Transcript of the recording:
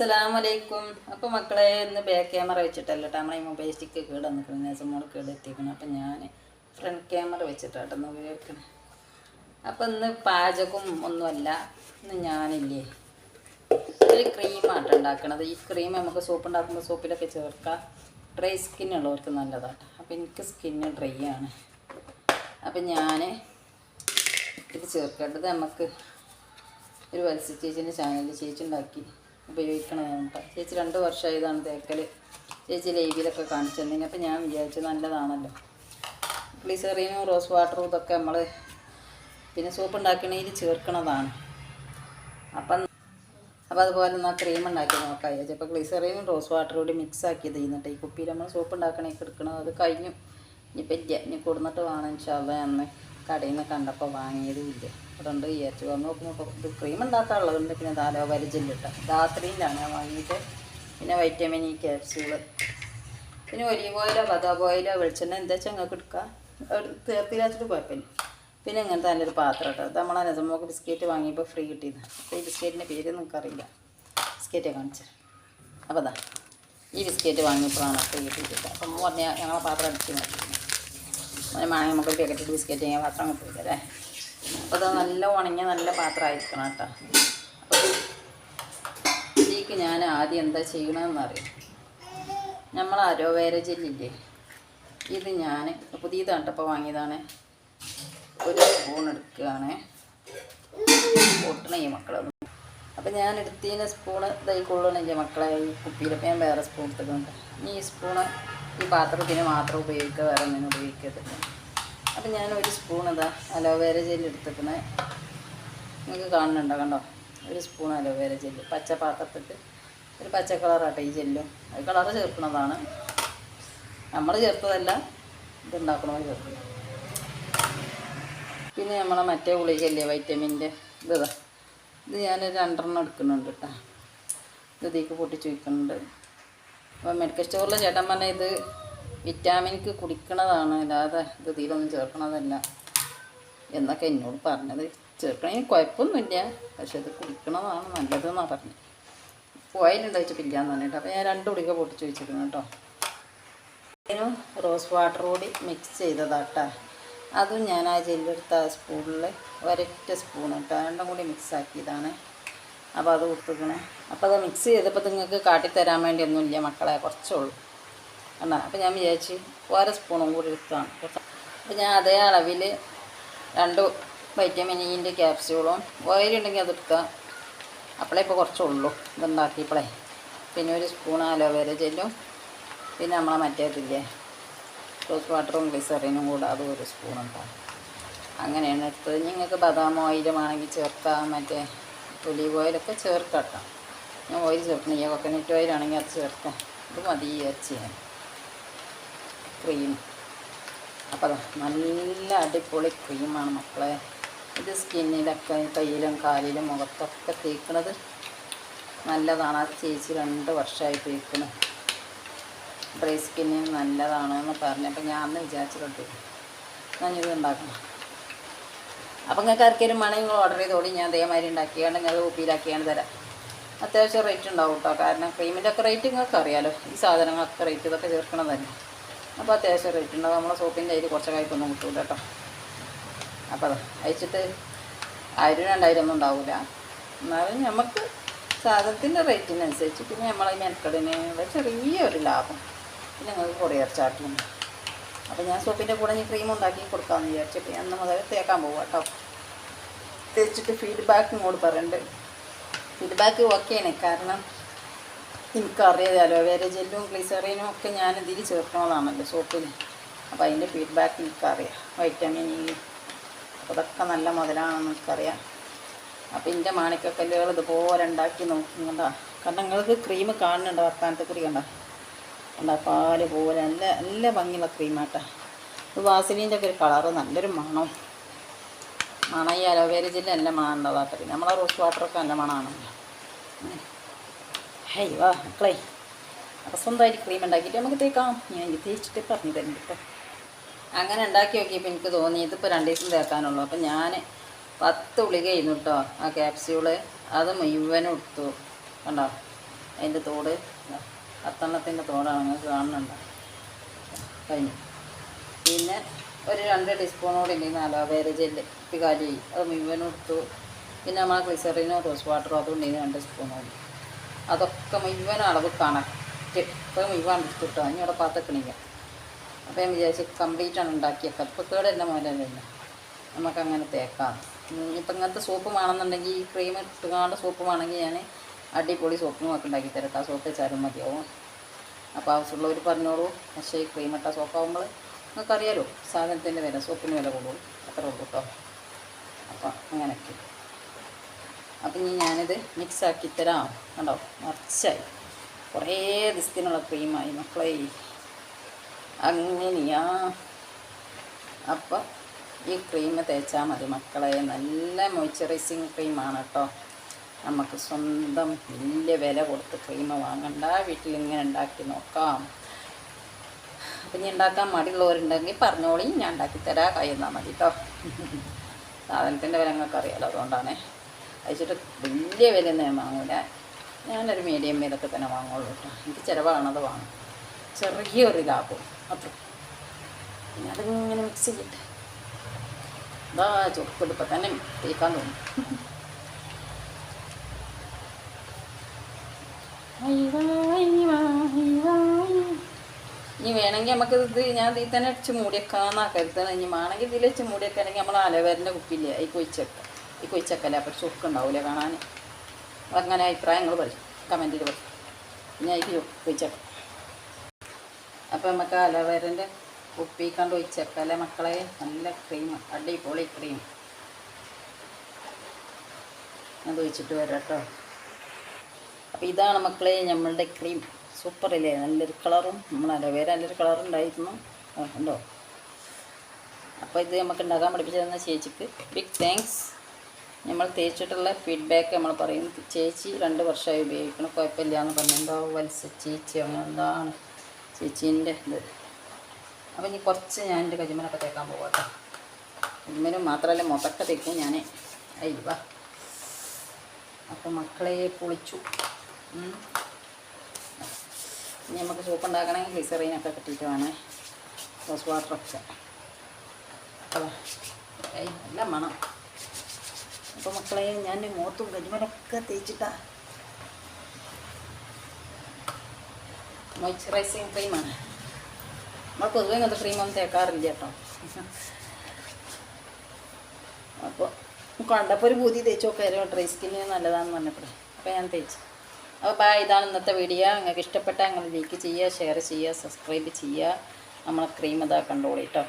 അസ്സലാമു വലൈക്കും അപ്പോൾ മക്കളെ ഇന്ന് ബാക്ക് ക്യാമറ വെച്ചിട്ടല്ല കേട്ടോ നമ്മളെ മൊബൈൽ സ്റ്റിക്ക് കേട് നിൽക്കണം നേസമോൾ കേട് എത്തിക്കണം. അപ്പം ഞാൻ ഫ്രണ്ട് ക്യാമറ വെച്ചിട്ടാട്ടോ ഇന്ന് ഉപയോഗിക്കണം. അപ്പം ഇന്ന് പാചകം ഒന്നുമല്ല. ഇന്ന് ഞാനില്ലേ ഒരു ക്രീമാട്ടോ ഉണ്ടാക്കണത്. ഈ ക്രീം നമുക്ക് സോപ്പ് ഉണ്ടാക്കുമ്പോൾ സോപ്പിലൊക്കെ ചേർക്കാം. ഡ്രൈ സ്കിൻ ഉള്ളവർക്ക് നല്ലതാണ് അപ്പം എനിക്ക് സ്കിന്ന് ഡ്രൈ ആണ്. അപ്പം ഞാൻ ഇത് ചേർക്കേണ്ടത് നമുക്ക് ഒരു വത്സ്യ ചേച്ചീന്റെ ചാനലിൽ ചേച്ചി ഉണ്ടാക്കി ഉപയോഗിക്കണതാണ് കേട്ടോ ചേച്ചി രണ്ട് വർഷമായതാണ് തേക്കൽ ചേച്ചി ലൈവിലൊക്കെ കാണിച്ചു തന്നെ. അപ്പം ഞാൻ വിചാരിച്ചു നല്ലതാണല്ലോ. ഗ്ലിസറീനും റോസ് വാട്ടറും ഇതൊക്കെ നമ്മൾ പിന്നെ സോപ്പ് ഉണ്ടാക്കണതിൽ ചേർക്കണതാണ്. അപ്പം അപ്പോൾ അതുപോലെ എന്നാൽ ക്രീം ഉണ്ടാക്കി നോക്കാം. ചേച്ചി അപ്പോൾ ഗ്ലിസറീനും റോസ് വാട്ടറും കൂടി മിക്സ് ആക്കിയത് ചെയ്യുന്നുണ്ട് ഈ കുപ്പിയിൽ നമ്മൾ സോപ്പ് ഉണ്ടാക്കണേക്ക് എടുക്കണം അത് കഴിഞ്ഞു. ഇനിയിപ്പം ഇല്ല. ഇനി കൊടുന്നിട്ട് വേണം ഇൻഷാല്ല അന്ന്. കടയിൽ നിന്ന് കണ്ടപ്പോൾ വാങ്ങിയതും ഇല്ല അതുകൊണ്ട് വിചാരിച്ചു വന്ന് നോക്കുമ്പോൾ ഇത് ക്രീം ഉണ്ടാക്കാനുള്ളതുണ്ട് പിന്നെ ദാലോ വരിജില്ലിട്ട രാത്രിയിലാണ് വാങ്ങിയിട്ട് പിന്നെ വൈറ്റമിൻ ഇ ക്യാപ്സ്യൂൾ പിന്നെ ഒലീവ് ഓയിലോ ബദാബ് ഓയിലോ വെളിച്ചെണ്ണ എന്താ വെച്ചാൽ നിങ്ങൾക്ക് എടുക്കാം? തീർത്തിലാച്ചിട്ട് കുഴപ്പമില്ല. പിന്നെ ഇങ്ങനത്തെ ഒരു പാത്രം കേട്ടോ. നമ്മൾ നമ്മളെ ബിസ്ക്കറ്റ് വാങ്ങിയപ്പോൾ ഫ്രീ കിട്ടിയത്. അപ്പോൾ ഈ ബിസ്ക്കറ്റിന്റെ പേര് നിങ്ങൾക്കറിയില്ല. ബിസ്ക്കറ്റേ കാണിച്ചു അപ്പോൾ അതാ ഈ ബിസ്ക്കറ്റ് വാങ്ങിയപ്പോഴാണ് ഫ്രീ കിട്ടിയിട്ട് അപ്പം പറഞ്ഞാൽ ഞങ്ങളെ പാത്രം അടിച്ച് മാറ്റി വേണമെങ്കിൽ നമുക്ക് പാക്കറ്റ് ബിസ്ക്കറ്റ് ചെയ്യാൻ പാത്രം കിട്ടില്ല അല്ലേ? അപ്പോൾ അത് നല്ല ഉണങ്ങിയ നല്ല പാത്രമായിരിക്കണം കേട്ടോ. അപ്പോൾ ഇതിലേക്ക് ഞാൻ ആദ്യം എന്താ ചെയ്യണമെന്ന് ചെയ്യണമെന്നറിയാം നമ്മൾ അരോവേര ജെല്ലില്ലേ? ഇത് ഞാൻ പുതിയതാണ് ഇപ്പോൾ വാങ്ങിയതാണ്. ഒരു സ്പൂൺ എടുക്കുകയാണ്. പൊട്ടണ ഈ മക്കളത് അപ്പം ഞാൻ എടുത്തതിന് സ്പൂണ് ഇതായി കൊള്ളണില്ല മക്കളെ ഈ കുപ്പിയിലപ്പോൾ ഞാൻ വേറെ സ്പൂൺ എടുത്തിട്ടുണ്ട്. ഈ സ്പൂണ് ഈ പാത്രത്തിന് മാത്രം ഉപയോഗിക്കുക വേറെ ഒന്നിനും ഉപയോഗിക്കത്തില്ല അപ്പം ഞാൻ ഒരു സ്പൂൺ ഇതാ അലോവേര ജെല്ല് എടുത്തിരിക്കുന്നത് നിങ്ങൾക്ക് കാണുന്നുണ്ടോ? കണ്ടോ? ഒരു സ്പൂൺ അലോവേര ജെല്ല് പച്ച പാത്രത്തിട്ട് ഒരു പച്ച കളറാട്ടെ ഈ ജെല്ലും അത് കളർ ചേർക്കുന്നതാണ്. നമ്മൾ ചേർത്തതല്ല ഇതുണ്ടാക്കണവർ ചേർക്കുന്നത് പിന്നെ നമ്മളെ മറ്റേ ഗുളികല്ലേ വൈറ്റമിന്റെ ഇതാ ഇത്. ഞാൻ രണ്ടെണ്ണം എടുക്കുന്നുണ്ട് കേട്ടോ ഇത് ഇതിലേക്ക് പൊട്ടിച്ച് വയ്ക്കുന്നുണ്ട് അപ്പോൾ മെഡിക്കൽ സ്റ്റോറിൽ ചേട്ടൻ പറഞ്ഞ ഇത് വിറ്റാമിൻക്ക് കുടിക്കണതാണ് അല്ലാതെ ഇത് ഇതിലൊന്നും ചേർക്കണതല്ല എന്നൊക്കെ എന്നോട് പറഞ്ഞത്. ചേർക്കണമെങ്കിൽ കുഴപ്പമൊന്നുമില്ല പക്ഷെ ഇത് കുടിക്കണതാണ് നല്ലതെന്നാണ് പറഞ്ഞത്. പോയാലെന്താ വെച്ചാൽ എന്ന് പറഞ്ഞിട്ട് അപ്പോൾ ഞാൻ രണ്ട് ഗുളിക പൊട്ടിച്ച് വെച്ചിരുന്നു കേട്ടോ. അതിന് റോസ് വാട്ടർ കൂടി മിക്സ് ചെയ്തതാട്ടാ. അതും ഞാൻ ആ ജെല്ലെടുത്ത സ്പൂണിൽ ഒരൊറ്റ സ്പൂൺ കേട്ടോ രണ്ടും കൂടി മിക്സ് ആക്കിയതാണ്. അപ്പോൾ അത് കൊടുത്തിക്കണേ അപ്പോൾ അത് മിക്സ് ചെയ്തപ്പോൾ നിങ്ങൾക്ക് കാട്ടിത്തരാൻ വേണ്ടി ഒന്നുമില്ല മക്കളെ കുറച്ചേ ഉള്ളൂ. കണ്ടാ? അപ്പോൾ ഞാൻ വിചാരിച്ച് ഓര സ്പൂണും കൂടി എടുത്താണ്. അപ്പോൾ ഞാൻ അതേ അളവിൽ രണ്ട് വൈറ്റമിൻ ഇന്റെ ക്യാപ്സ്യൂളും ഓയിലുണ്ടെങ്കിൽ അതെടുക്കുക അപ്പോളേ ഇപ്പോൾ കുറച്ചേ ഉള്ളൂ. ഇതുണ്ടാക്കിയപ്പോളേ പിന്നെ ഒരു സ്പൂൺ അലോവേര ജെല്ലും പിന്നെ നമ്മളെ മറ്റേതില്ലേ റോസ് വാട്ടറും ഗ്ലിസറിനും കൂടെ അതും ഒരു സ്പൂൺ ഉണ്ടാകും അങ്ങനെയാണ് എടുത്തത്. നിങ്ങൾക്ക് ബദാം ഓയിലും ആണെങ്കിൽ ചേർക്കാം മറ്റേ ഒലീവ് ഓയിലൊക്കെ ചേർക്കട്ടോ. ഞാൻ ഓയിൽ ചേർക്കണം ഈ കൊക്കനട്ട് ഓയിലാണെങ്കിൽ അത് ചേർക്കാം. ഇത് മതി ചെയ്യാൻ ക്രീം അപ്പോൾ നല്ല അടിപൊളി ക്രീമാണ് മക്കളെ. ഇത് സ്കിന്നിലൊക്കെ കയ്യിലും കാലിലും മുഖത്തൊക്കെ തേക്കണത് നല്ലതാണ്. ആ ചേച്ചി രണ്ട് വർഷമായി തേക്കുന്നത് ഡ്രൈ സ്കിന്നിന് നല്ലതാണ് എന്ന് പറഞ്ഞപ്പോൾ ഞാൻ അന്ന് വിചാരിച്ചിട്ടുണ്ട്. ഞാനിത് ഉണ്ടാക്കണം. അപ്പം നിങ്ങൾക്ക് ആർക്കെങ്കിലും വേണമെങ്കിൽ നിങ്ങൾ ഓർഡർ ചെയ്തോടി ഞാൻ അതേമാതിരി ഉണ്ടാക്കിയാണ് നിങ്ങൾ കുപ്പിയിലാക്കിയാണ് തരാം. അത്യാവശ്യം റേറ്റ് ഉണ്ടാവും കേട്ടോ കാരണം ക്രീമിന്റെ ഒക്കെ റേറ്റ് നിങ്ങൾക്ക് അറിയാലോ. ഈ സാധനങ്ങളൊക്കെ റേറ്റ് ഇതൊക്കെ ചേർക്കണതല്ലേ അപ്പോൾ അത്യാവശ്യം റേറ്റ് ഉണ്ടാവും. നമ്മളെ സോപ്പിന്റെ അതിൽ കുറച്ച് കായ്ക്കൊന്നും കിട്ടൂല കേട്ടോ അപ്പോൾ അത്. അയച്ചിട്ട് ആയിരം രണ്ടായിരം ഒന്നും ഉണ്ടാവില്ല എന്നാലും നമുക്ക് സാധനത്തിന്റെ റേറ്റിനനുസരിച്ച് പിന്നെ നമ്മളതിന് മെനക്കടിന് ചെറിയൊരു ലാഭം. പിന്നെ നിങ്ങൾക്ക് കൊറിയർ ചാർട്ടുണ്ട് അപ്പോൾ ഞാൻ സോപ്പിന്റെ കൂടെ ഞാൻ ക്രീം ഉണ്ടാക്കി കൊടുക്കാമെന്ന് വിചാരിച്ചിട്ട് ഞാൻ മുതൽ തേക്കാൻ പോകും കേട്ടോ തേച്ചിട്ട് ഫീഡ്ബാക്ക് ഇങ്ങോട്ട് പറയുന്നുണ്ട് ഫീഡ്ബാക്ക് ഓക്കെയാണ് കാരണം എനിക്കറിയാതെ അലോവേര ജെല്ലും ഗ്ലിസറിനും ഒക്കെ ഞാൻ ഇതിൽ ചേർക്കണതാണല്ലോ സോപ്പിൽ അപ്പോൾ അതിന്റെ ഫീഡ്ബാക്ക് എനിക്കറിയാം. വൈറ്റമിൻ ഇ അപ്പോൾ അതൊക്കെ നല്ല മുതലാണെന്ന് എനിക്കറിയാം. അപ്പോൾ എന്റെ മാണിക്കക്കല്ലുകൾ ഇതുപോലെ ഉണ്ടാക്കി നോക്കുന്നുണ്ടോ കാരണം നിങ്ങൾക്ക് ക്രീം കാണുന്നുണ്ടോ വർത്താനത്തെ കൂടി കണ്ട പാൽ പോലെ നല്ല നല്ല ഭംഗിയുള്ള ക്രീമാട്ടാ. ഇത് വാസലീന്റെ ഒക്കെ ഒരു കളറ് നല്ലൊരു മണം. മണം ഈ അലോവേര ജില്ല നല്ല മണം പിന്നെ നമ്മളെ റോസ് വാട്ടറൊക്കെ നല്ല മണമാണല്ലോ. ഹൈ വാ മക്കളെ. അപ്പോൾ സ്വന്തമായിട്ട് ക്രീം ഉണ്ടാക്കിയിട്ട് നമുക്ക് തേക്കാം ഞാൻ എനിക്ക് തേച്ചിട്ട് പറഞ്ഞു തരും കേട്ടോ. അങ്ങനെ ഉണ്ടാക്കി നോക്കിയപ്പോൾ എനിക്ക് തോന്നി ഇതിപ്പോൾ രണ്ട് ദിവസം തേക്കാനുള്ളൂ. അപ്പം ഞാൻ പത്ത് ഉളി കഴിഞ്ഞു കേട്ടോ ആ ക്യാപ്സ്യൂൾ അത് മുഴുവനും എടുത്തു. കണ്ടോ? അതിന്റെ തോട്. പത്തെണ്ണത്തിന്റെ തോടാണ് നിങ്ങൾക്ക് കാണുന്നുണ്ട്. കഴിഞ്ഞു. പിന്നെ ഒരു രണ്ട് ടീസ്പൂൺ നാലോ ഉണ്ടെങ്കിൽ അലോവേര ജെല്ല് പികാലി അത് മുഴുവനും എടുത്തു പിന്നെ നമ്മളെ ഗ്ലിസറിനോ റോസ് വാട്ടറോ അതും ഉണ്ടെങ്കിൽ രണ്ട് സ്പൂണോടി അതൊക്കെ മുഴുവൻ അളവ് കണക്റ്റ്. ഇപ്പോൾ മുഴുവൻ എടുത്തിട്ടോ ഇനി അവിടെ പാത്തക്കണില്ല അപ്പോൾ ഞാൻ വിചാരിച്ചു കംപ്ലീറ്റ് ആണ് ഉണ്ടാക്കിയേക്കാം ഇപ്പോൾ കേടല്ല മോലല്ല നമുക്കങ്ങനെ തേക്കാം. ഇപ്പം ഇങ്ങനത്തെ സോപ്പ് വേണമെന്നുണ്ടെങ്കിൽ ഈ ക്രീം ഇട്ടുകൊണ്ട് സോപ്പ് വേണമെങ്കിൽ ഞാൻ അടിപൊളി സോപ്പിന് ഒക്കെ ഉണ്ടാക്കി തരാം ആ സോപ്പ് വെച്ചാലും മതിയാവും. അപ്പോൾ ആവശ്യമുള്ളവർ പറഞ്ഞോളൂ. പക്ഷേ ഈ ക്രീമിട്ട സോപ്പാകുമ്പോൾ നിങ്ങൾക്കറിയാലോ സാധനത്തിന്റെ വില സോപ്പിന് വില കൂടും. അത്രേ ഉള്ളൂ കേട്ടോ അപ്പം അങ്ങനെയൊക്കെ. അപ്പം ഇനി ഞാനിത് മിക്സ് ആക്കി തരാം. കണ്ടോ? മറിച്ചായി. കുറേ ദിവസത്തിനുള്ള ക്രീമായി മക്കളെ. അങ്ങനെയാ. അപ്പം ഈ ക്രീം തേച്ചാൽ മതി മക്കളെ. നല്ല മോയ്സ്ചറൈസിങ് ക്രീമാണ് കേട്ടോ നമുക്ക് സ്വന്തം വലിയ വില കൊടുത്ത് ക്രീം വാങ്ങണ്ട വീട്ടിൽ ഇങ്ങനെ ഉണ്ടാക്കി നോക്കാം. അപ്പം ഇനി ഉണ്ടാക്കാൻ മടിയുള്ളവരുണ്ടെങ്കിൽ പറഞ്ഞോളി ഞാൻ ഉണ്ടാക്കി തരാം കഴിയുന്നാൽ മതി കേട്ടോ സാധനത്തിന്റെ വില നിങ്ങൾക്ക് അറിയാലോ അതുകൊണ്ടാണ്. അയച്ചിട്ട് വലിയ വിലയൊന്നും ഞാൻ വാങ്ങൂല. ഞാനൊരു മീഡിയം വിലക്ക് തന്നെ വാങ്ങുള്ളൂ കേട്ടോ എനിക്ക് ചിലവാണത് വാങ്ങും. ചെറിയൊരു ലാഭം അത്ര. പിന്നെ അതിങ്ങനെ മിക്സ് ചെയ്തിട്ട് അതാ ചുക്കെടുപ്പം തന്നെ തേക്കാൻ തോന്നും. ഇനി വേണമെങ്കിൽ നമുക്ക് ഇത് ഞാൻ ഇതിൽ തന്നെ അടിച്ച് മൂടിയേക്കാന്നാ കരുതണം. ഇനി വേണമെങ്കിൽ ഇതിൽ വെച്ച് മൂടിയേക്കാണെങ്കിൽ നമ്മൾ അലവേരന്റെ കുപ്പില്ല ഈ കൊയിച്ചക്ക ഈ കൊയിച്ചക്കല്ലേ അപ്പോൾ ചുക്ക് ഉണ്ടാവില്ല കാണാൻ? അങ്ങനെ അഭിപ്രായങ്ങൾ പറയും കമന്റിൽ പറയും. ഞാൻ ഇത് കൊയിച്ചക്ക അപ്പോൾ നമുക്ക് അലവേരന്റെ കുപ്പി കണ്ട് ഒഴിച്ചേക്കല്ലേ മക്കളെ? നല്ല ക്രീം അടിപൊളി ക്രീം അത് ഒഴിച്ചിട്ട് വരാം കേട്ടോ അപ്പോൾ ഇതാണ് മക്കളെ നമ്മളുടെ ക്രീം സൂപ്പറല്ലേ നല്ലൊരു കളറും നമ്മൾ വേറെ നല്ലൊരു ആ, ഉണ്ടോ? അപ്പോൾ ഇത് നമുക്ക് ഉണ്ടാക്കാൻ പഠിപ്പിച്ചതെന്ന ചേച്ചിക്ക്. ബിഗ് താങ്ക്സ് നമ്മൾ തേച്ചിട്ടുള്ള ഫീഡ്ബാക്ക് നമ്മൾ പറയും. ചേച്ചി രണ്ട് വർഷമായി ഉപയോഗിക്കണം കുഴപ്പമില്ല എന്ന് പറഞ്ഞു എന്തോ ചേച്ചി അങ്ങനെ എന്താണ് ചേച്ചീന്റെ ഇത്. അപ്പോൾ ഇനി കുറച്ച് ഞാൻ എന്റെ കരിമനൊക്കെ തേക്കാൻ പോകട്ടെ കേട്ടോ. കജിമനും മാത്രമല്ല മുതക്ക തേക്കും ഞാൻ അയ്യ അപ്പോൾ മക്കളെ പൊളിച്ചു. ഇനി നമുക്ക് സൂപ്പ് ഉണ്ടാക്കണമെങ്കിൽ ഗ്ലിസറീനൊക്കെ കിട്ടിയിട്ട് വേണേ. റോസ് വാട്ടറൊക്കെ നല്ല മണം അപ്പോൾ മക്കളെ ഞാൻ മുഖത്തും കരിമലൊക്കെ തേച്ചിട്ടാ. മോയ്സ്ചറൈസിങ് ക്രീമാണ് നമ്മൾ പൊതുവെ ഇങ്ങനത്തെ ക്രീമൊന്നും തേക്കാറില്ല കേട്ടോ. അപ്പോൾ കണ്ടപ്പോൾ ഒരു ബൂതി തേച്ച് നോക്കായിരുന്നു ഡ്രൈ സ്കിന്നിന് നല്ലതാണെന്ന് പറഞ്ഞപ്പോഴേ. അപ്പോൾ ഞാൻ തേച്ചു. അപ്പോൾ ബാ ഇതാണ് ഇന്നത്തെ വീഡിയോ നിങ്ങൾക്ക് ഇഷ്ടപ്പെട്ടാൽ നിങ്ങൾ ലൈക്ക് ചെയ്യുക ഷെയർ ചെയ്യുക സബ്സ്ക്രൈബ് ചെയ്യുക. നമ്മളെ ക്രീം ഇതാ കണ്ടോളി കേട്ടോ